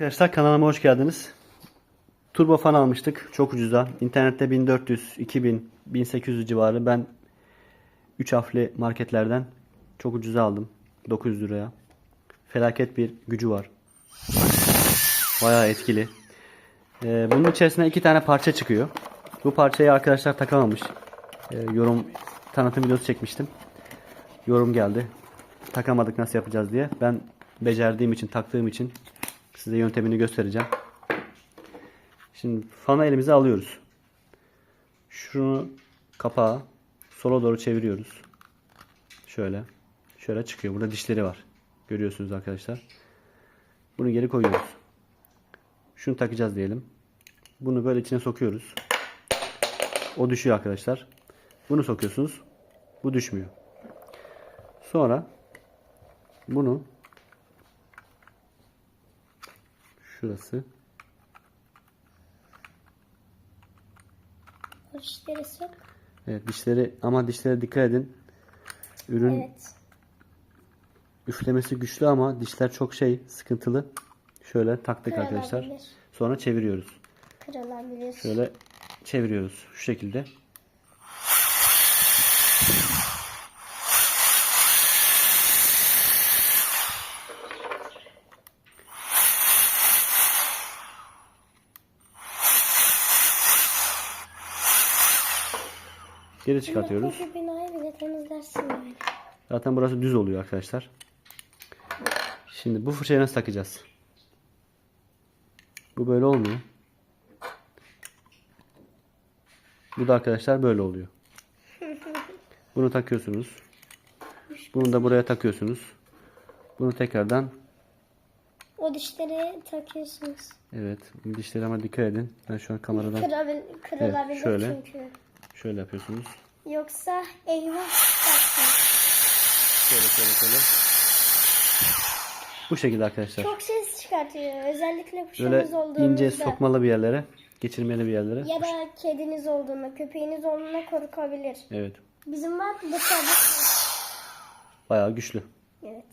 Arkadaşlar kanalıma hoş geldiniz. Turbo fan almıştık. Çok ucuza. İnternette 1400, 2000, 1800 civarı. Ben 3 harfli marketlerden çok ucuza aldım. 900 liraya. Felaket bir gücü var. Bayağı etkili. Ee, bunun içerisine iki tane parça çıkıyor. Bu parçayı arkadaşlar takamamış. Ee, yorum tanıtım videosu çekmiştim. Yorum geldi. Takamadık nasıl yapacağız diye. Ben becerdiğim için, taktığım için size yöntemini göstereceğim. Şimdi fanı elimize alıyoruz. Şunu kapağı sola doğru çeviriyoruz. Şöyle. Şöyle çıkıyor. Burada dişleri var. Görüyorsunuz arkadaşlar. Bunu geri koyuyoruz. Şunu takacağız diyelim. Bunu böyle içine sokuyoruz. O düşüyor arkadaşlar. Bunu sokuyorsunuz. Bu düşmüyor. Sonra bunu şurası dişleri sok. Evet dişleri ama dişlere dikkat edin. Ürün Evet. üflemesi güçlü ama dişler çok şey sıkıntılı. Şöyle taktık arkadaşlar. Sonra çeviriyoruz. Kırılabilir. Şöyle çeviriyoruz şu şekilde. Geri çıkartıyoruz. Binayı bile temizlersin yani. Zaten burası düz oluyor arkadaşlar. Şimdi bu fırçayı nasıl takacağız? Bu böyle olmuyor. Bu da arkadaşlar böyle oluyor. Bunu takıyorsunuz. Bunu da buraya takıyorsunuz. Bunu tekrardan O dişleri takıyorsunuz. evet dişleri ama dikkat edin. Ben şu an kameradan Kırabil, kırılabilir şöyle. çünkü. Şöyle yapıyorsunuz. Yoksa eyvah çıkarsın. Şöyle şöyle şöyle. Bu şekilde arkadaşlar. Çok ses çıkartıyor. Özellikle Böyle kuşunuz olduğunuzda. ince sokmalı bir yerlere, geçirmeli bir yerlere. Ya da kediniz olduğunda, köpeğiniz olduğunda korkabilir. Evet. Bizim var bu tabi. Bayağı güçlü. Evet.